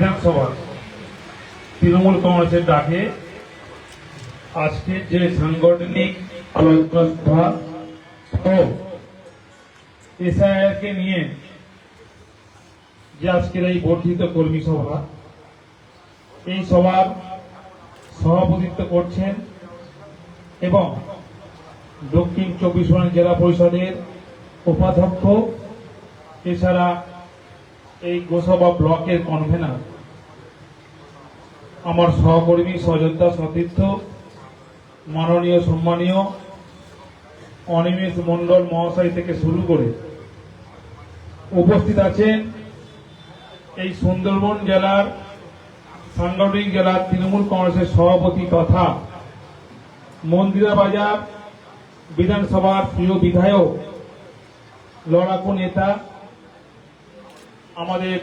বিধানসভা। তৃণমূল কংগ্রেসের ডাকে আজকে যে সাংগঠনিক আলোচনা ও এসআইআর কে নিয়ে যে আজকের এই বর্ধিত কর্মী সভা, এই সভার সভাপতিত্ব করছেন এবং দক্ষিণ চব্বিশ পরগনা জেলা পরিষদের উপাধ্যক্ষ, এছাড়া এই গোসভা ব্লকের কনভেনার আমার সহকর্মী সযোদ্ধা সতীর্থ, মাননীয় সম্মানীয় অনিমেষ মণ্ডল মহাশয় থেকে শুরু করে উপস্থিত আছেন এই সুন্দরবন জেলার সাংগঠনিক জেলার তৃণমূল কংগ্রেসের সভাপতি তথা মন্দিরা বাজার বিধানসভার প্রিয় বিধায়ক, লড়াকু নেতা, আমাদের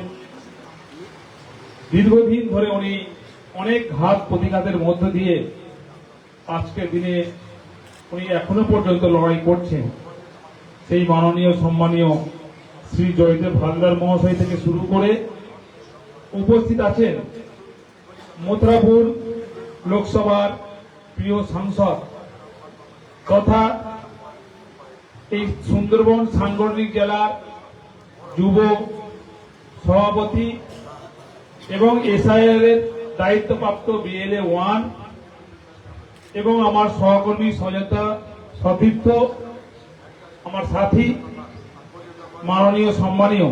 দীর্ঘদিন ধরে উনি অনেক ঘাত প্রতিঘাতের মধ্য দিয়ে আজকের দিনে উনি এখনও পর্যন্ত লড়াই করছেন। সেই মাননীয়, সম্মানীয় শ্রী জয়দেব হালদার মহাশয় থেকে শুরু করে উপস্থিত আছেন মথুরাপুর লোকসভার প্রিয় সাংসদ তথা এই সুন্দরবন সাংগঠনিক জেলার যুব সভাপতি এবং এসআইআর এর দায়িত্বপ্রাপ্ত বিএলএ ওয়ান এবং আমার সহকর্মী সজতা সতীর্থ, আমার সাথী, মাননীয় সম্মানীয়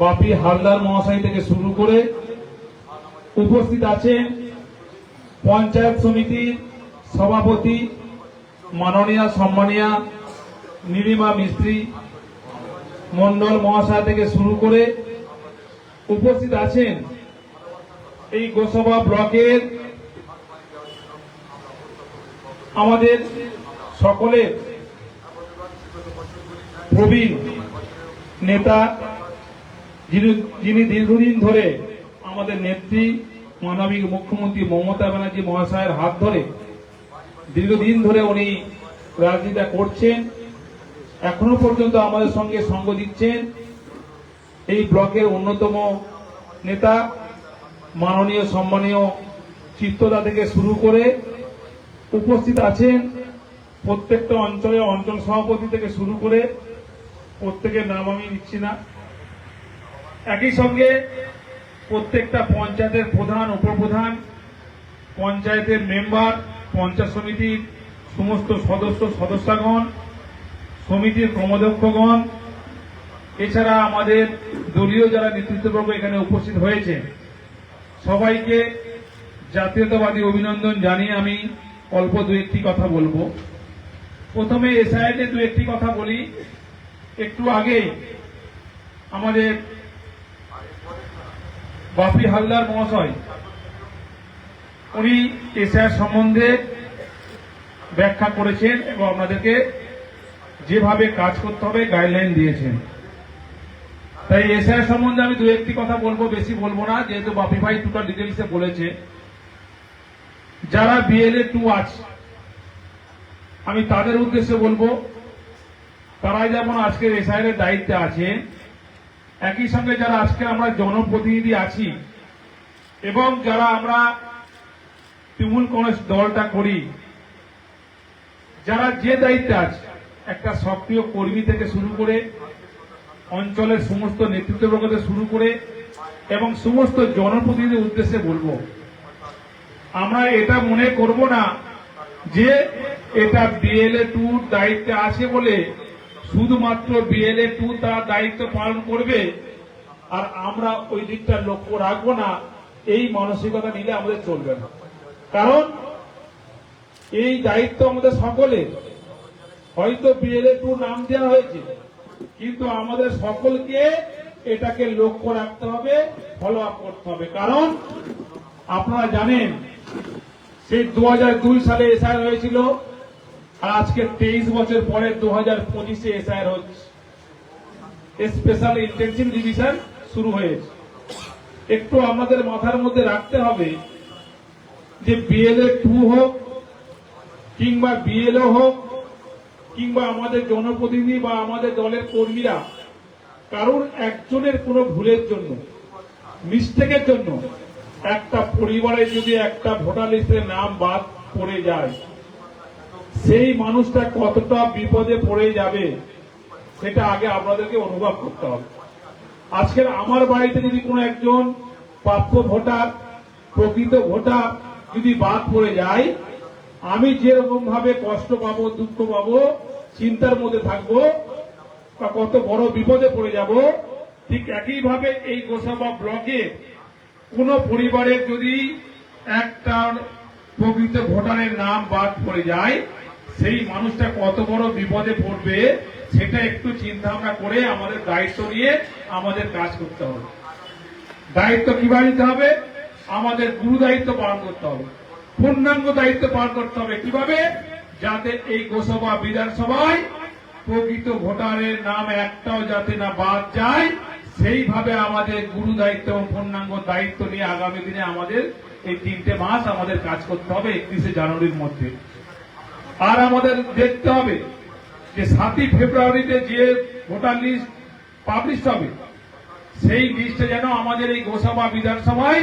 বাপি হালদার মহাশয় থেকে শুরু করে উপস্থিত আছেন পঞ্চায়েত সমিতির সভাপতি, মাননীয় সম্মানীয় নীলিমা মিস্ত্রি মন্ডল মহাশয় থেকে শুরু করে উপস্থিত আছেন এই গোসভা ব্লকের আমাদের সকলের প্রবীণ নেতা যিনি দীর্ঘদিন ধরে আমাদের নেত্রী, মানবিক মুখ্যমন্ত্রী মমতা ব্যানার্জি মহাশয়ের হাত ধরে দীর্ঘদিন ধরে উনি রাজনীতিটা করছেন, এখনও পর্যন্ত আমাদের সঙ্গে সঙ্গ দিচ্ছেন। এই ব্লকের অন্যতম নেতা মাননীয়, সম্মানীয় চিত্তদা থেকে শুরু করে উপস্থিত আছেন প্রত্যেকটা অঞ্চলে অঞ্চল সভাপতি থেকে শুরু করে প্রত্যেকের নাম আমি নিচ্ছি না। একই সঙ্গে প্রত্যেকটা পঞ্চায়েতের প্রধান, উপপ্রধান, পঞ্চায়েতের মেম্বার, পঞ্চায়েত সমিতির সমস্ত সদস্য, সদস্যগণ, সমিতির ক্রমদক্ষগণ এছাড়া আমাদের দলীয় যারা নেতৃত্ববর্গ এখানে উপস্থিত হয়েছে সবাইকে জাতীয়তাবাদী অভিনন্দন জানিয়ে আমি অল্প দু একটি কথা বলব। প্রথমে এসআইতে দু একটি কথা বলি। একটু আগে আমাদের বাপি হালদার মহাশয়, উনি এসআই সম্বন্ধে ব্যাখ্যা করেছেন এবং আপনাদেরকে যেভাবে কাজ করতে হবে গাইডলাইন দিয়েছেন। তাই এসআই সম্বন্ধে আমি দু একটি কথা বলব, বেশি বলব না, যেহেতু বাপি ভাই টোটাল ডিটেলসে বলেছে। যারা বিএলএ টু আছে, আমি তাদের উদ্দেশ্যে বলব তারা যেমন আজকের এর দায়িত্বে আছে, একই সঙ্গে যারা আজকে আমরা জনপ্রতিনিধি আছি, এবং যারা আমরা তৃণমূল কংগ্রেস দলটা করি, যারা যে দায়িত্বে আছে, একটা সক্রিয় কর্মী থেকে শুরু করে অঞ্চলের সমস্ত নেতৃত্ববর্গ থেকে শুরু করে এবং সমস্ত জনপ্রতিনিধির উদ্দেশ্যে বলব। আমরা এটা মনে করব না যে এটা বিএলএ টু দায়িত্বে আছে বলে শুধুমাত্র বিএলএ টু তার দায়িত্ব পালন করবে আর আমরা ওই দিকটা লক্ষ্য রাখব না, এই মানসিকতা নিলে আমাদের চলবে না। কারণ এই দায়িত্ব আমাদের সকলে হয়তো বিএলএ টু নাম দেওয়া হয়েছে কিন্তু আমাদের সকলকে এটাকে লক্ষ্য রাখতে হবে ফলো আপ করতে হবে। কারণ আপনারা জানেন, সেই দুহাজার দুই সালে এসআইআর হয়েছিল আর আজকে তেইশ বছর পরে দু হাজার পঁচিশে এসআইআর হচ্ছে। স্পেশাল ইন্টেনসিভ ডিভিশন শুরু হয়েছে। একটু আমাদের মাথার মধ্যে রাখতে হবে যে বিএলএ টু হোক কিংবা বিএলও হোক কিংবা আমাদের জনপ্রতিনিধি বা আমাদের দলের কর্মীরা কারোর একজনের কোনো ভুলের জন্য, মিস্টেকের জন্য একটা পরিবারে যদি একটা ভোটার লিস্টের নাম বাদ পড়ে যায়, সেই মানুষটা কতটা বিপদে পড়ে যাবে সেটা আগে আপনাদেরকে অনুভব করতে হবে। আজকের আমার বাড়িতে যদি কোনো একজন প্রাপ্য ভোটার, প্রকৃত ভোটার যদি বাদ পড়ে যায় আমি যেরকম ভাবে কষ্ট পাবো, দুঃখ পাবো, চিন্তার মধ্যে থাকব, বা কত বড় বিপদে পড়ে যাব, ঠিক একইভাবে এই গোসাবা ব্লকে কোন পরিবারের যদি একটা প্রকৃত ভোটারের নাম বাদ পড়ে যায়, সেই মানুষটা কত বড় বিপদে পড়বে, সেটা একটু চিন্তা ভাবনা করে আমাদের দায়িত্ব নিয়ে আমাদের কাজ করতে হবে। দায়িত্ব কীভাবে নিতে হবে? আমাদের গুরু দায়িত্ব পালন করতে হবে। পূর্ণাঙ্গ দায়িত্ব পালন করতে হবে। কীভাবে? যাতে এই গোসভা বিধানসভায় প্রকৃত ভোটারের নাম একটাও যাতে না বাদ যায়, সেইভাবে আমাদের গুরু দায়িত্ব এবং পূর্ণাঙ্গ দায়িত্ব নিয়ে আগামী দিনে আমাদের এই তিনটে মাস আমাদের কাজ করতে হবে একত্রিশে জানুয়ারির মধ্যে। আর আমাদের দেখতে হবে যে সাতই ফেব্রুয়ারিতে যে ভোটার লিস্ট পাবলিশ হবে, সেই লিস্টে যেন আমাদের এই গোসাবা বিধানসভায়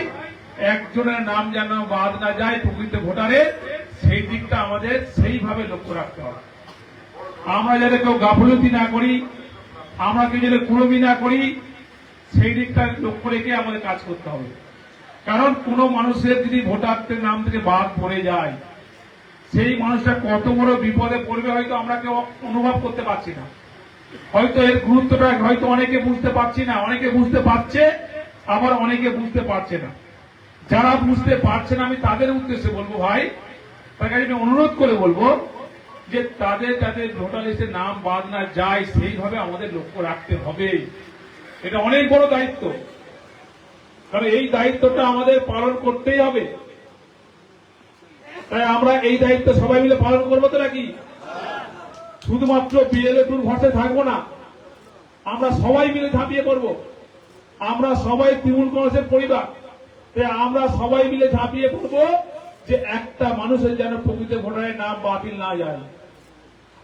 একজনের নাম যেন বাদ না যায় প্রকৃত ভোটারের, সেই দিকটা আমাদের সেইভাবে লক্ষ্য রাখতে হবে। আমরা যাতে কেউ গাফলতি না করি আমরা কেউ যাতে কুড়মি না করি, সেই দিকটা লক্ষ্য রেখে আমাদের কাজ করতে হবে। কারণ কোনো মানুষের যদি ভোটারদের নাম থেকে বাদ পড়ে যায়, সেই মানুষটা কত বড় বিপদে পড়বে হয়তো আমরা কেউ অনুভব করতে পারছি না। হয়তো এর গুরুত্বটা হয়তো অনেকে বুঝতে পারছি না, অনেকে বুঝতে পারছে, আবার অনেকে বুঝতে পারছে না। যারা বুঝতে পারছেন আমি তাদের উদ্দেশ্যে বলব ভাই তার কাছে আমি অনুরোধ করে বলব যে তাদের যাতে ভোটার লিস্টে নাম বাদ না যায়, সেইভাবে আমাদের লক্ষ্য রাখতে হবে। এটা অনেক বড় দায়িত্ব। কারণ এই দায়িত্বটা আমাদের পালন করতেই হবে। তাই আমরা এই দায়িত্ব সবাই মিলে পালন করব তো নাকি? শুধুমাত্র বিএলএ টুর ভরসায় থাকব না, আমরা সবাই মিলে ঝাঁপিয়ে পড়ব। আমরা সবাই তৃণমূল কংগ্রেসের পরিবার। আমরা সবাই মিলে ঝাঁপিয়ে পড়ব যে একটা মানুষের যেন প্রকৃত ভোটারের নাম বাতিল না যায়।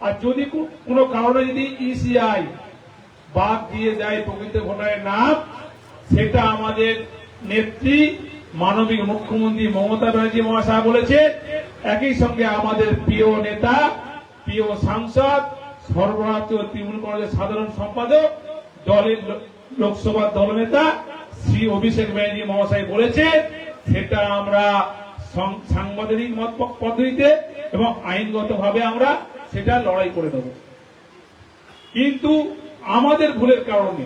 আর যদি কোনো কারণে যদি ইসিআই বাদ দিয়ে যায় প্রকৃত ভোটারের নাম, সেটা আমাদের নেত্রী মানবিক মুখ্যমন্ত্রী মমতা ব্যানার্জি মহাশয় বলেছে। একই সঙ্গে আমাদের প্রিয় নেতা, প্রিয় সাংসদ, সর্বভারতীয় তৃণমূল কংগ্রেসের সাধারণ সম্পাদক, দলের লো- লোকসভার দলনেতা শ্রী অভিষেক ব্যানার্জি মহাশয় বলেছে সেটা আমরা সং- সাংবিধানিক মত পদ্ধতিতে এবং আইনগতভাবে আমরা সেটা লড়াই করে দেব। কিন্তু আমাদের ভুলের কারণে,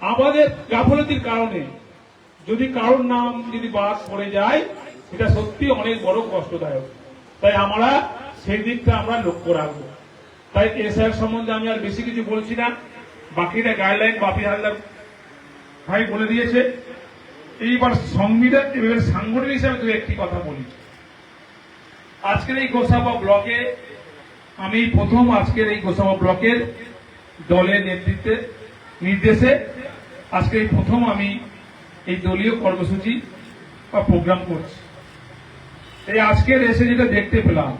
আমাদের গাফলতির কারণে যদি কারোর নাম যদি বাদ পড়ে যায়, সেটা সত্যি অনেক বড় কষ্টদায়ক। তাই আমরা সেই দিকটা আমরা লক্ষ্য রাখব। তাই এসআর সম্বন্ধে আমি আর বেশি কিছু বলছি না। বাকিটা গাইডলাইন বাপি হালদার ভাই বলে দিয়েছে, এইবার সংবিধান, এবার সাংগঠনিক হিসাবে দু একটি কথা বলি। আজকের এই গোসাবা ব্লকে আমি প্রথম আজকের এই গোসাবা ব্লকের দলের নেতৃত্বে নির্দেশে আজকে এই প্রথম আমি এই দলীয় কর্মসূচি বা প্রোগ্রাম করছি। এই আজকের এসে যেটা দেখতে পেলাম,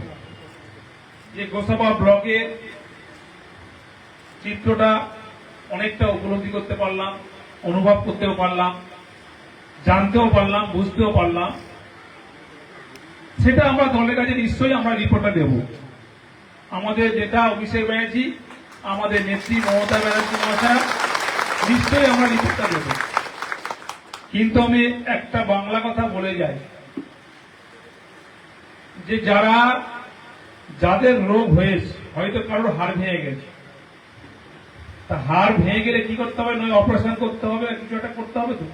যে গোসাবা ব্লকের চিত্রটা অনেকটা উপলব্ধি করতে পারলাম। অনুভব করতেও পারলাম, জানতেও পারলাম, বুঝতেও পারলাম। সেটা আমরা দলের কাছে নিশ্চয়ই আমরা রিপোর্টটা দেব। আমাদের যেটা অভিষেক ব্যানার্জি, আমাদের নেত্রী মমতা ব্যানার্জি মহাশয়, নিশ্চয়ই আমরা রিপোর্টটা দেব। কিন্তু আমি একটা বাংলা কথা বলে যাই। যে যারা, যাদের রোগ হয়েছে, হয়তো কারোর হাড় ভেঙে গেছে তা হাড় ভেঙে গেলে কি করতে হবে? নয় অপারেশন করতে হবে, কিছু একটা করতে হবে তো?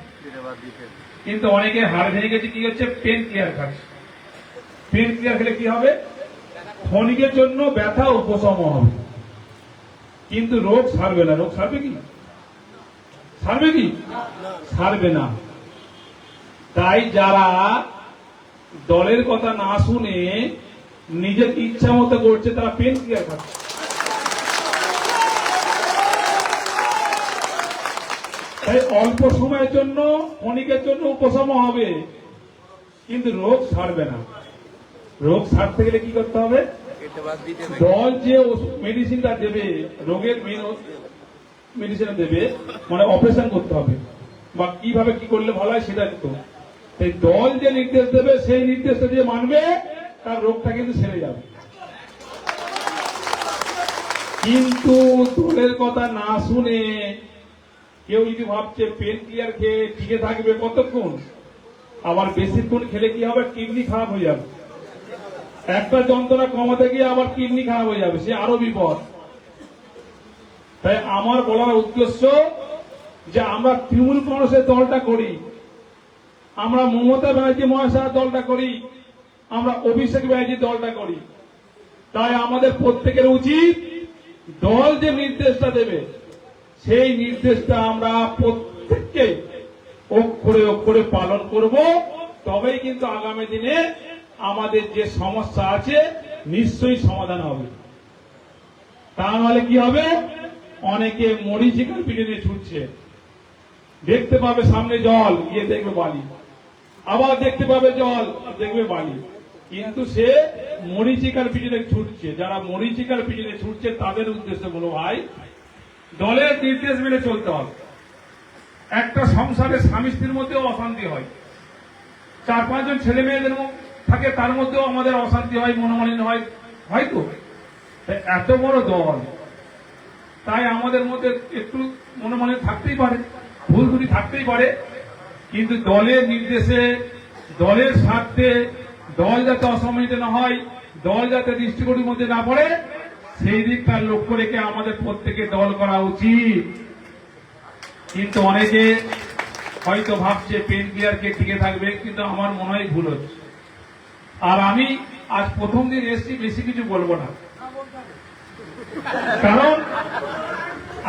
কিন্তু অনেকে হাড় ভেঙে গেছে, কি হচ্ছে পেন ক্লিয়ার খাচ্ছে পেন ক্লিয়ার খেলে কি হবে? ক্ষণিকের জন্য ব্যথা উপশম হবে। কিন্তু রোগ সারবে না। রোগ সারবে কি? সারবে কি? সারবে না। তাই যারা দলের কথা না শুনে নিজের ইচ্ছা মতো করছে, তারা পেন ক্লিয়ার খাচ্ছে তাই অল্প সময়ের জন্য, ক্ষণিকের জন্য উপশম হবে। কিন্তু রোগ সারবে না। রোগ সারতে গেলে কি করতে হবে? দল যে মেডিসিনটা দেবে, রোগের মেডিসিন দেবে মানে অপারেশন করতে হবে। বা কীভাবে কি করলে ভালো হয় সেটা তো এই দল যে নির্দেশ দেবে, সেই নির্দেশটা যে মানবে, তার রোগটা কিন্তু সেরে যাবে। কিন্তু দলের কথা না শুনে কেউ যদি ভাবছে পেন ক্লিয়ার খেয়ে টিকে থাকবে কতক্ষণ? আবার বেশিক্ষণ খেলে কি হবে? কিডনি খারাপ হয়ে যাবে। একটা যন্ত্রণা কমাতে গিয়ে আবার কিডনি খারাপ হয়ে যাবে। সে আরও বিপদ। তাই আমার বলার উদ্দেশ্য যে আমরা তৃণমূল কংগ্রেসের দলটা করি, আমরা মমতা ব্যানার্জি মহাশয়ের দলটা করি, আমরা অভিষেক ব্যানার্জির দলটা করি। তাই আমাদের প্রত্যেকের উচিত দল যে নির্দেশটা দেবে সেই নির্দেশটা আমরা প্রত্যেককে অক্ষরে অক্ষরে পালন করব। তবেই কিন্তু আগামী দিনে আমাদের যে সমস্যা আছে, নিশ্চয়ই সমাধান হবে। তা নাহলে কি হবে? অনেকে মরিচিকার পিঠে নিয়ে ছুটছে। দেখতে পাবে সামনে জল, গিয়ে দেখবে বালি। আবার দেখতে পাবে জল, দেখবে বালি। কিন্তু সে মরিচিকার পিছনে ছুটছে, যারা মরিচিকার পিছনে ছুটছে, তাদের উদ্দেশ্যে বলো ভাই দলের নির্দেশ মেনে চলতে হবে। একটা সংসারে স্বামী স্ত্রীর মধ্যেও অশান্তি হয়। চার পাঁচজন ছেলে মেয়েদের থাকে, তার মধ্যেও আমাদের অশান্তি হয়, মনোমালিন্য হয়। হয়তো? এত বড় দল। তাই আমাদের মধ্যে একটু মনোমালিন্য থাকতেই পারে, ভুল থাকতেই পারে। কিন্তু দলের নির্দেশে, দলের স্বার্থে দল যাতে অসম্মানিত না হয়, দল যাতে দৃষ্টিকোণের মধ্যে না পড়ে সেই দিকটা লক্ষ্য রেখে আমাদের প্রত্যেকে দল করা উচিত। কিন্তু অনেকে হয়তো ভাবছে পেন ক্লিয়ারকে টিকে থাকবে, কিন্তু আমার মনে হয় ভুল হচ্ছে। আর আমি আজ প্রথম দিন এসছি, বেশি কিছু বলব না। কারণ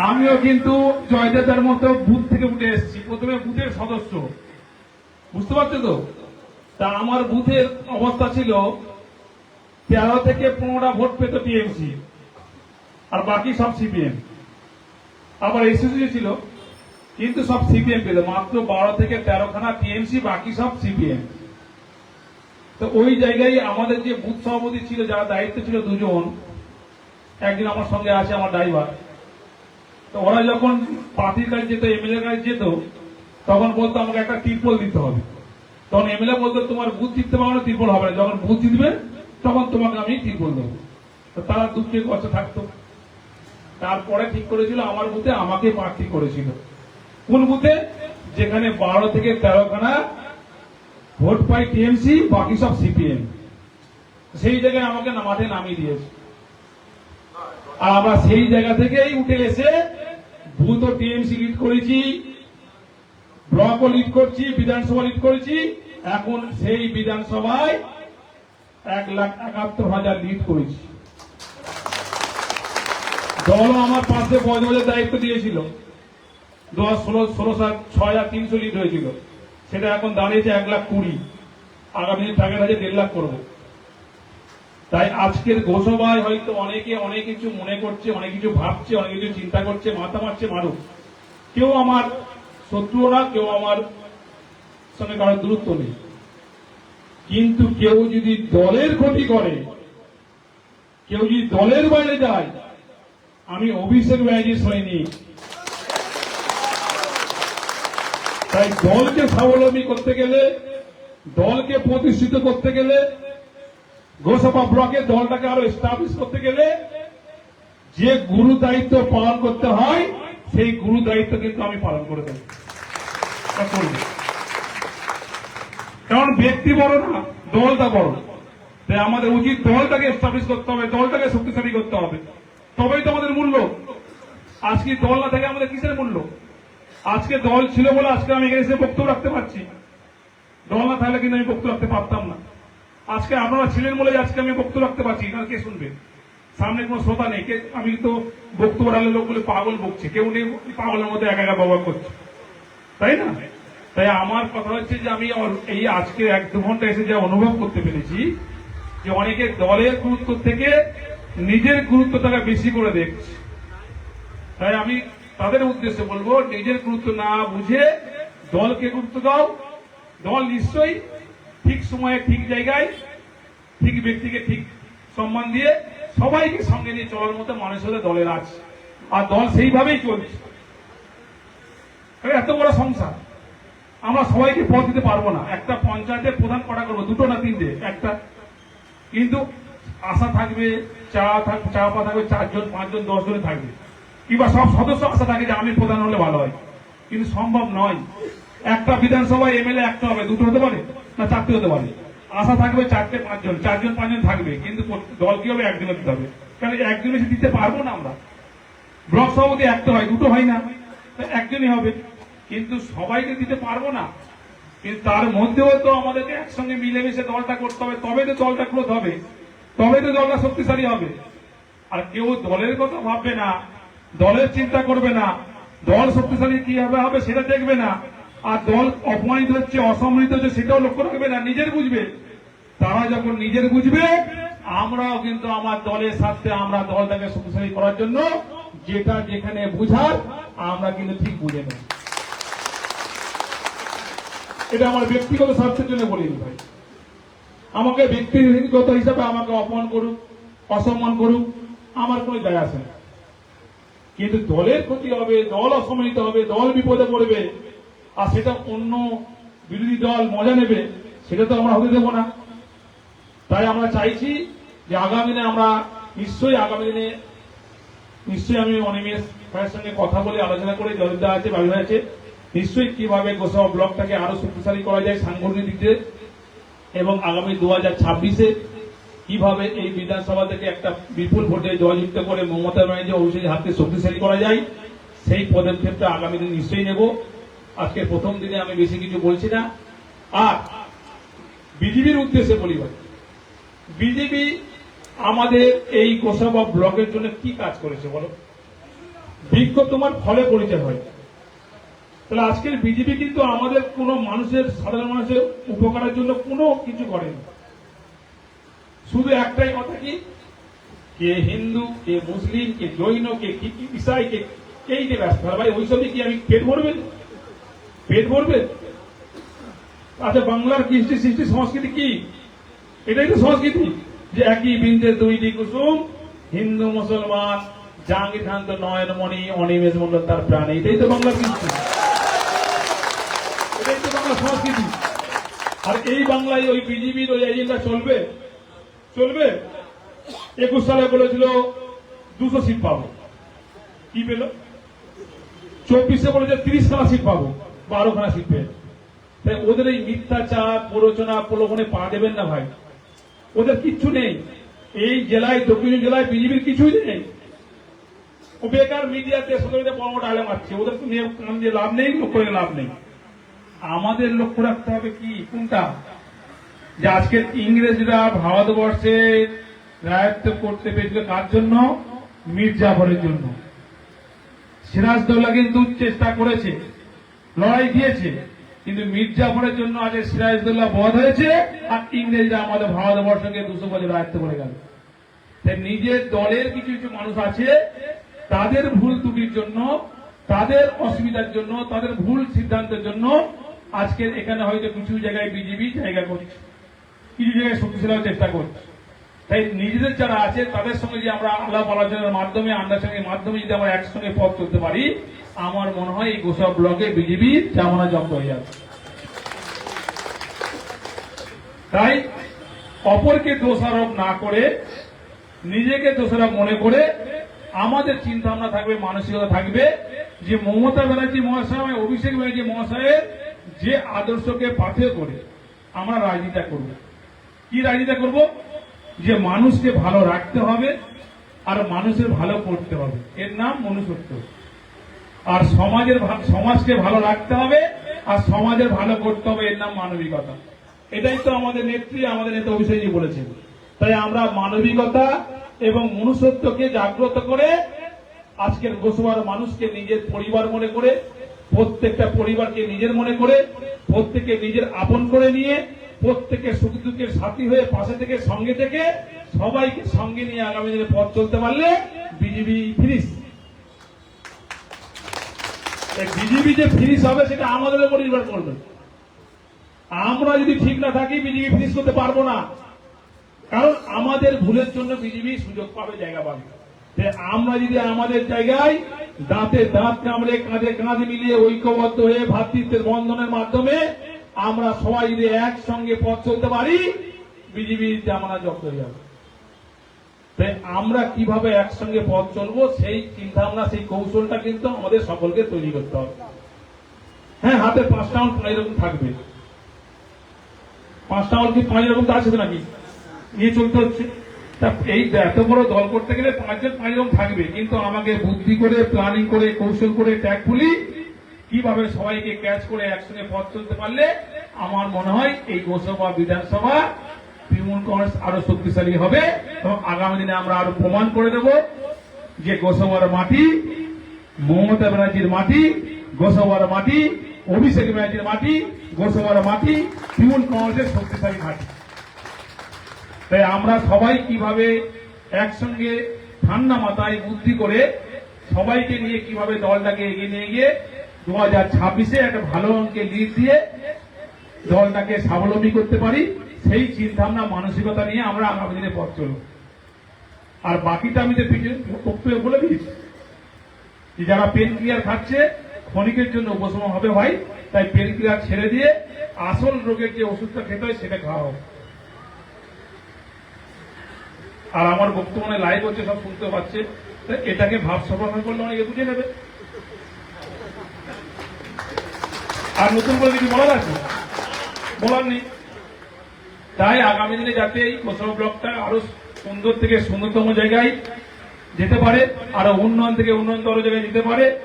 আমিও কিন্তু জয়দাদার মতো বুথ থেকে উঠে এসেছি। প্রথমে বুথের সদস্য। বুঝতে পারছ তো? তা আমার বুথের অবস্থা ছিল তেরো থেকে পনেরোটা ভোট পেত টিএমসি। আর বাকি সব সিপিএম আবার এসএসসি ছিল, কিন্তু সব সিপিএম পেল, মাত্র বারো থেকে তেরোখানা টিএমসি বাকি সব সিপিএম তো ওই জায়গায় আমাদের যে বুথ সভাপতি ছিল, যারা দায়িত্ব ছিল দুজন একদিন আমার সঙ্গে আছে, আমার ড্রাইভার। তো ওরা যখন পার্টির কাছে যেত এমএলএ কাছে যেত, তখন বলতো, আমাকে একটা ত্রিপল দিতে হবে। তখন এমএলএ বলতো, তোমার বুথ জিততে পারো না, ত্রিপল হবে না। যখন বুথ জিতবে, তখন তোমাকে আমি ত্রিপল দেবো। তারা দুঃখে কষ্ট থাকতো। তারপরে ঠিক করেছিল, আমার বুথে আমাকে প্রার্থী করেছিল। কোন বুথে? যেখানে বারো থেকে তেরোখানা ভোট পাই টিএমসি, বাকি সব সিপিএম। সেই জায়গায় আমাকে মাঠে নামিয়ে দিয়েছে। আর আমরা সেই জায়গা থেকেই উঠে এসে বুথ ও টিএমসি লিড করেছি ব্লকও লিড করছি, বিধানসভা লিড করেছি। এখন সেই বিধানসভায় এক লাখ একাত্তর হাজার লিড করেছি। দলও আমার পাশে বজবজের দায়িত্ব দিয়েছিল। দশ, ষোলো ষোলো সাত, ছয় হাজার তিনশো লিড হয়েছিল। সেটা এখন দাঁড়িয়েছে এক লাখ কুড়ি। আগামী দিন আছে দেড় লাখ করব। তাই আজকের ঘোষণায় হয়তো অনেকে অনেক কিছু মনে করছে, অনেক কিছু ভাবছে, অনেক কিছু চিন্তা করছে, মাথা মারছে মারুক কেউ আমার শত্রু না, কেউ আমার সঙ্গে কারোর দূরত্ব নেই। কিন্তু কেউ যদি দলের ক্ষতি করে, কেউ যদি দলের বাইরে যায় আমি অভিষেক ব্যানার্জির সৈনিক তাই দলকে স্বাবলম্বী করতে গেলে, দলকে প্রতিষ্ঠিত করতে গেলে গোসভা ব্লকে দলটাকে আরও এস্টাবলিশ করতে গেলে যে গুরু দায়িত্ব পালন করতে হয়, সেই গুরু দায়িত্ব কিন্তু আমি পালন করে দেব। কারণ ব্যক্তি বড় না, দলটা বড়। তাই আমাদের উচিত দলটাকে এস্টাবলিশ করতে হবে, দলটাকে শক্তিশালী করতে হবে। তবেই তো আমাদের মূল্য। আজকে দল না থেকে আমাদের কিসের মূল্য? আজকে দল ছিল বলে আজকে আমি এখানে এসে বক্তব্য রাখতে পারছি। দল না থাকলে কিন্তু আমি বক্তব্য রাখতে পারতাম না। আজকে আপনারা ছিলেন বলে আজকে আমি বক্তব্য রাখতে পারছি। না কে শুনবে? সামনে কোনো শ্রোতা নেই। কে আমি তো বক্তব্য রাখলে লোকগুলো পাগল বকছে। কেউ নেই পাগলের মধ্যে একা একা বাবা করছে। তাই না? তাই আমার কথা হচ্ছে যে আমি এই আজকে এক দু ঘণ্টা এসে যা অনুভব করতে পেরেছি, যে অনেকে দলের গুরুত্ব থেকে নিজের গুরুত্বটাকে বেশি করে দেখছে। তাই আমি তাদের উদ্দেশ্যে বলব, নিজের গুরুত্ব না বুঝে দলকে গুরুত্ব দাও। দল নিশ্চয়ই ঠিক সময়ে, ঠিক জায়গায়, ঠিক ব্যক্তিকে ঠিক সম্মান দিয়ে সবাইকে সঙ্গে নিয়ে চলার মতো মানুষের দলের আছে আর দল সেইভাবেই চলছে। এত বড় সংসার। আমরা সবাইকে পথ দিতে পারব না। একটা পঞ্চায়েতের প্রধান কটা করব? দুটো না তিনটে? একটা। কিন্তু আশা থাকবে, চা থাক, চা পা থাকবে, চারজন, পাঁচজন দশ জনে থাকবে। কিংবা সব সদস্য আশা থাকে যে আমি প্রধান হলে ভালো হয়। কিন্তু সম্ভব নয়। একটা বিধানসভায় এমএলএ একটা হবে, দুটো হতে পারে না চারটে হতে পারে? আশা থাকবে চারটে, পাঁচজন, চারজন, পাঁচজন থাকবে, কিন্তু দল কি হবে? একজনে দিতে হবে। কারণ একজনে দিতে পারব না আমরা? ব্লক সভাপতি একটা হয়, দুটো হয় না। একজনই হবে। কিন্তু সবাইকে দিতে পারব না। কিন্তু তার মধ্যেও তো আমাদেরকে একসঙ্গে মিলেমিশে দলটা করতে হবে তবে তো দলটা গ্রোথ হবে। তবে তো দলটা শক্তিশালী হবে। আর কেউ দলের কথা ভাববে না, দলের চিন্তা করবে না, দল শক্তিশালী কীভাবে হবে সেটা দেখবে না। আর দল অপমানিত হচ্ছে, অসম্মানিত হচ্ছে সেটাও লক্ষ্য রাখবে না, নিজের বুঝবে। তারা যখন নিজের বুঝবে, আমরাও কিন্তু আমার দলের সাথে আমরা দলটাকে শক্তিশালী করার জন্য যেটা যেখানে বুঝার, আমরা কিন্তু ঠিক বুঝে নেব। এটা আমার ব্যক্তিগত স্বার্থের জন্য বলিনি ভাই। আমাকে ব্যক্তিগত হিসাবে আমাকে অপমান করুক, অসম্মান করুক, আমার কোনো দায় আসে না। কিন্তু দলের ক্ষতি হবে, দল অসম্মানিত হবে, দল বিপদে পড়বে, আর সেটা অন্য বিরোধী দল মজা নেবে, সেটা তো আমরা হতে দেবো না। তাই আমরা চাইছি যে আগামী দিনে আমরা নিশ্চয়ই, আগামী দিনে নিশ্চয়ই আমি অনিমেষ ভাইয়ের সঙ্গে কথা বলে আলোচনা করে জয়দা আছে বাবু আছে। নিশ্চয়ই কীভাবে গোসাবা ব্লকটাকে আরও শক্তিশালী করা যায় সাংগঠনিক দিক দিয়ে। এবং আগামী দু হাজার ছাব্বিশে কীভাবে এই বিধানসভা থেকে একটা বিপুল ভোটে জয়যুক্ত করে মমতা ব্যানার্জি অভিষেক হাতকে শক্তিশালী করা যায়, সেই পদক্ষেপটা আগামী দিন নিশ্চয়ই নেব। আজকে প্রথম দিনে আমি বেশি কিছু বলছি না। আর বিজেপির উদ্দেশ্যে বলি ভাই, বিজেপি আমাদের এই কোষাবা ব্লকের জন্য কি কাজ করেছে বলো? বৃক্ষ তোমার ফলে পরিচয় হয়। তাহলে আজকের বিজেপি কিন্তু আমাদের কোনো মানুষের, সাধারণ মানুষের উপকারের জন্য কোনো কিছু করেনি। শুধু একটাই কথা কি? কে হিন্দু, কে মুসলিম, কে জৈন, কে ইসাই কে এই যে ব্যস্ত। ভাই ওইসবই কি আমি পেট ভরবে? পেট ভরবে? আচ্ছা বাংলার কৃষ্টি, সৃষ্টি, সংস্কৃতি কি? এটাই তো সংস্কৃতি। যে একই বিন্দে দুইটি কুসুম, হিন্দু, মুসলমান জাহাঙ্গীর খান তো নয়নমণি, অনিমেষ মন্ডল তার প্রাণ। এটাই তো বাংলার কৃষ্টি। এটাই সংস্কৃতি আর এই বাংলায় ওই বিজেপির ওই এজেন্ডা চলবে? চলবে? একুশ সালে বলেছিল দুশো সিট পাবো। কি পেল? চব্বিশে বলেছে সিট পাবো সিট তাই ওদের এই মিথ্যাচার, প্ররোচনা, প্রলোভনে পা দেবেন না ভাই। ওদের কিচ্ছু নেই। এই জেলায়, দক্ষিণ জেলায় বিজেপির কিছুই নেই। ও বেকার মিডিয়াতে সদরিতে বড় ডালে মারছে। ওদের তো লাভ নেই করে লাভ নেই। আমাদের লক্ষ্য রাখতে হবে কি? কোনটা? যে আজকের ইংরেজরা ভারতবর্ষে রায়ত্ব করতে পেরেছিল কার জন্য? মির্জাফরের জন্য। সিরাজদৌল্লা কিন্তু চেষ্টা করেছে, লড়াই দিয়েছে, কিন্তু মির্জাফরের জন্য আজ সিরাজদৌল্লা বধ হয়েছে আর ইংরেজরা আমাদের ভারতবর্ষকে দুশো বছর রায়ত্ব করে গেল। তাই নিজের দলের কিছু কিছু মানুষ আছে, তাদের ভুল ত্রুটির জন্য, তাদের অসুবিধার জন্য, তাদের ভুল সিদ্ধান্তের জন্য আজকে এখানে হয়তো কিছু জায়গায় বিজেপি জায়গা করছে। কিছু জায়গায় শক্তিশালী চেষ্টা করছে। তাই নিজেদের যারা আছে, তাদের সঙ্গে যে আমরা আলাপ আলোচনার মাধ্যমে আন্ডারস্ট্যান্ডিং মাধ্যমে যদি আমরা একসঙ্গে পথ চলতে পারি, আমার মনে হয় এই গোসব ব্লকে বিজেপি জামানা জব্দ হয়ে যাবে। তাই অপরকে দোষারোপ না করে, নিজেকে দোষারোপ মনে করে, আমাদের চিন্তা ভাবনা থাকবে, মানসিকতা থাকবে যে মমতা ব্যানার্জি মহাশয়, অভিষেক ব্যানার্জি মহাশয়ের যে আদর্শকে পাথেয় করে আমরা রাজনীতিটা করব। কি রাজনীতিটা করব? যে মানুষকে ভালো রাখতে হবে আর মানুষের ভালো করতে হবে। এর নাম মনুষ্যত্ব। আর সমাজের সমাজকে ভালো রাখতে হবে আর সমাজের ভালো করতে হবে, এর নাম মানবিকতা। এটাই তো আমাদের নেত্রী, আমাদের নেতা অভিষেকজি বলেছেন। তাই আমরা মানবিকতা এবং মনুষ্যত্বকে জাগ্রত করে আজকের গোসবার মানুষকে নিজের পরিবার মনে করে প্রত্যেকটা পরিবারকে নিজের মনে করে প্রত্যেকে নিজের আপন করে নিয়ে প্রত্যেকের সুখ দুঃখের সাথী হয়ে পাশে থেকে, সঙ্গে থেকে সবাইকে সঙ্গে নিয়ে আগামী দিনে পথ চলতে পারলে বিজেপি ফিরিস। বিজেপি যে ফিনিশ হবে সেটা আমাদের উপর নির্ভর করবে। আমরা যদি ঠিক না থাকি বিজেপি ফিনিশ করতে পারব না। কারণ আমাদের ভুলের জন্য বিজেপি সুযোগ পাবে জায়গা পাবে। আমরা যদি আমাদের জায়গায় দাঁতে দাঁত কামড়ে কাঁধে কাঁধ মিলিয়ে ঐক্যবদ্ধ হয়ে ভাতৃত্বের বন্ধনের মাধ্যমে আমরা সবাই যদি একসঙ্গে পথ চলতে পারি বিজেপি জামানা জব্দ হয়ে যাবে। তাই আমরা কীভাবে একসঙ্গে পথ চলবো, সেই চিন্তা ভাবনা সেই কৌশলটা কিন্তু আমাদের সকলকে তৈরি করতে হবে। হ্যাঁ হাতে পাঁচটা আউট এরকম থাকবে। পাঁচটা আউট কি পাঁচ রকম তো আছে নাকি? নিয়ে চলতে হচ্ছে। এই এত বড় দল করতে গেলে পাঁচজন পাঁচ রকম থাকবে, কিন্তু আমাকে বুদ্ধি করে প্ল্যানিং করে, কৌশল করে ট্যাগফুলি কীভাবে সবাইকে ক্যাচ করে একসঙ্গে পথ চলতে পারলে আমার মনে হয় এই লোকসভা বিধানসভা তৃণমূল কংগ্রেস আরও শক্তিশালী হবে এবং আগামী দিনে আমরা আরও প্রমাণ করে দেব যে গোসভার মাটি, মমতা ব্যানার্জির মাটি গোসভার মাটি, অভিষেক ব্যানার্জির মাটি গোসভার মাটি, তৃণমূল কংগ্রেসের শক্তিশালী মাটি। তাই আমরা সবাই কীভাবে একসঙ্গে ঠান্ডা মাথায় বুদ্ধি করে সবাইকে নিয়ে কীভাবে দলটাকে এগিয়ে নিয়ে গিয়ে দু হাজার ছাব্বিশে একটা ভালো অঙ্কে লিড দিয়ে দলটাকে স্বাবলম্বী করতে পারি, সেই চিন্তা ভাবনা মানসিকতা নিয়ে আমরা আগামী দিনে পথ চলব। আর বাকিটা আমি যে পিছনে বলে দিয়েছি যে যারা পেন ক্লিয়ার খাচ্ছে, ক্ষণিকের জন্য উপশম হবে ভাই। তাই পেন ক্লিয়ার ছেড়ে দিয়ে আসল রোগের যে ওষুধটা খেতে হয়, সেটা খাওয়া হোক। আর আমার বর্তমানে লাইভ হচ্ছে, সব শুনতে পাচ্ছে। এটাকে ভাব সফলতা করলে অনেকে বুঝে নেবে। আর নতুন করে কিছু বলার আছে? বলার নেই। তাই আগামী দিনে যাতে এই কোথাও ব্লকটা আরও সুন্দর থেকে সুন্দরতম জায়গায় যেতে পারে, আরও উন্নয়ন থেকে উন্নয়ন উন্নয়নতর জায়গায় যেতে পারে,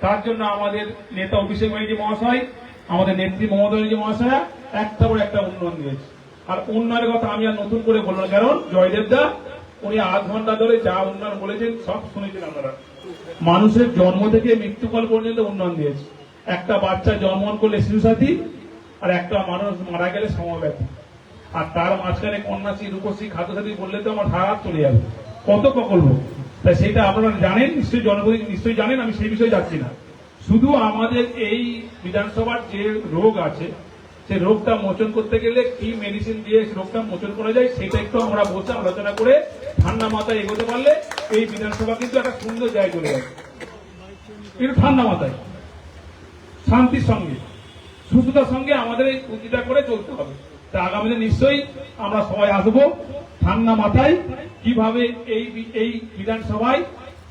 তার জন্য আমাদের নেতা অভিষেক ব্যানার্জি মহাশয়, আমাদের নেত্রী মমতা ব্যানার্জি মহাশয়া একটা পর একটা উন্নয়ন দিয়েছে। আর উন্নয়নের কথা আমি আর নতুন করে বললাম কারণ জয়দেব দা উনি আধ ঘণ্টা ধরে যা উন্নয়ন বলেছেন, সব শুনেছেন আপনারা। মানুষের জন্ম থেকে মৃত্যুকাল পর্যন্ত উন্নয়ন দিয়েছে। একটা বাচ্চা জন্মগ্রহণ করলে শিশু সাথী আর একটা মানুষ মারা গেলে সমব্যথী আর তার মাঝখানে কন্যাশ্রী, রূপশ্রী, খাদ্যসাথী বললে তো আমার হাত চলে যাবে। কত প্রকল্প? তাই সেটা আপনারা জানেন? নিশ্চয়ই জনগণ নিশ্চয়ই জানেন, আমি সেই বিষয়ে যাচ্ছি না। শুধু আমাদের এই বিধানসভার যে রোগ আছে সেই রোগটা মোচন করতে গেলে কি মেডিসিন দিয়ে রোগটা মোচন করা যায়, সেটা একটু আমরা বসে আলোচনা করে ঠান্ডা মাথায় এগোতে পারলে এই বিধানসভা কিন্তু একটা সুন্দর জায়গায় চলে যাবে একটু ঠান্ডা মাথায়, শান্তির সঙ্গে, সুস্থতার সঙ্গে আমাদের এই পুঁজিটা করে চলতে হবে। তা আগামীতে নিশ্চয়ই আমরা সবাই আসব ঠান্ডা মাথায়, কীভাবে এই এই বিধানসভায়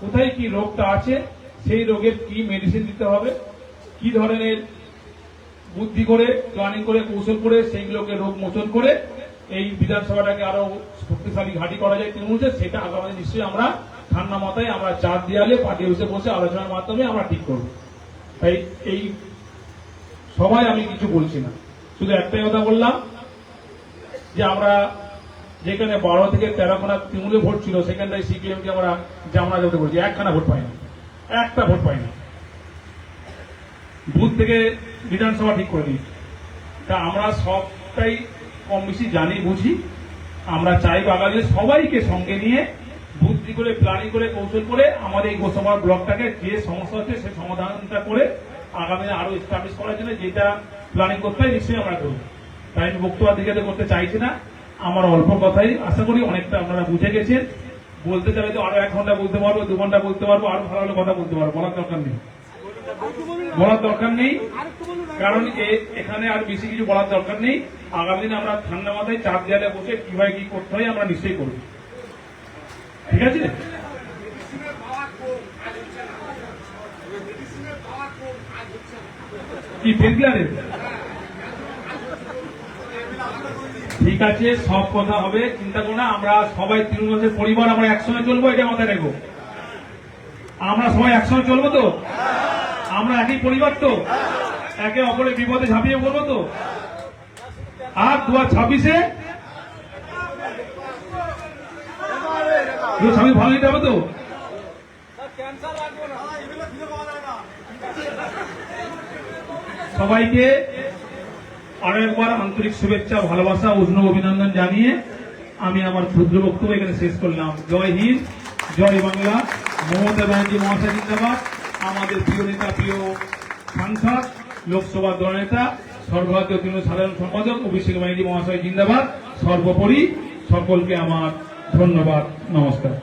কোথায় কি রোগটা আছে, সেই রোগের কি মেডিসিন দিতে হবে, কি ধরনের বুদ্ধি করে, প্ল্যানিং করে, কৌশল করে সেইগুলোকে রোগ মোচন করে এই বিধানসভাটাকে আরও শক্তিশালী ঘাঁটি করা যায় তৃণমূলকে সেটা আগামী নিশ্চয়ই আমরা ঠান্ডা মাথায়, আমরা চার দেয়ালে পার্টি অফিসে বসে আলোচনার মাধ্যমে আমরা ঠিক করব। তাই এই সবাই আমি কিছু বলছি না। শুধু একটাই কথা বললাম যে, আমরা যেখানে বারো থেকে তেরো খানা তৃণমূলে ভোট ছিল, সেখানটায় সিপিএমকে আমরা জামনা যেতে বলছি। একখানা ভোট পাইনি। একটা ভোট পাইনি। বুথ থেকে বিধানসভা ঠিক করে দিয়েছি। তা আমরা সবটাই কম বেশি জানি, বুঝি। আমরা চাই বাঙালি সবাইকে সঙ্গে নিয়ে বুদ্ধি করে, প্ল্যানিং করে, কৌশল করে আমাদের এই গোসভা ব্লকটাকে যে সমস্যা হচ্ছে সে সমাধানটা করে আগামী আরও এস্টাবলিশ করার জন্য যেটা প্ল্যানিং করতে হয় নিশ্চয়ই আমরা করব। তাই আমি বক্তব্য দিকে করতে চাইছি না। আমার অল্প কথাই আশা করি অনেকটা আপনারা বুঝে গেছেন। বলতে চাইলে তো আরও এক ঘণ্টা বলতে পারব, দু ঘণ্টা বলতে পারব, আরও ভালো ভালো কথা বলতে পারব, বলার দরকার নেই। বলার দরকার নেই। কারণ এখানে আর বেশি কিছু বলার দরকার নেই। আগামী দিনে আমরা ঠান্ডা মাথায় চার দেয়ালে বসে কীভাবে কি করতে হয়, আমরা নিশ্চয়ই করব। ঠিক আছে? কি ঠিক আছে, সব কথা হবে, চিন্তা করো না, আমরা সবাই তৃণমূলের পরিবার, আমরা একসঙ্গে চলবো, এটা মাথায় রেখো। আমরা সবাই একসঙ্গে চলবো তো? আমরা একই পরিবার তো। একে অপরের বিপদে ঝাঁপিয়ে পড়ব তো। আর দু হাজার ছাব্বিশে? দু ছাব্বিশ ভালো নিতে হবে তো? সবাইকে আরও একবার আন্তরিক শুভেচ্ছা, ভালোবাসা, উষ্ণ অভিনন্দন জানিয়ে আমি আমার ক্ষুদ্র বক্তব্য এখানে শেষ করলাম। জয় হিন্দ, জয় বাংলা। মমতা ব্যানার্জি মহাশয়, জিন্দাবাদ। আমাদের প্রিয় নেতা, প্রিয় সাংসদ, লোকসভা দলনেতা সর্বভারতীয় তৃণমূল সাধারণ সম্পাদক, অভিষেক ব্যানার্জি মহাশয় জিন্দাবাদ। সর্বোপরি সকলকে আমার ধন্যবাদ, নমস্কার।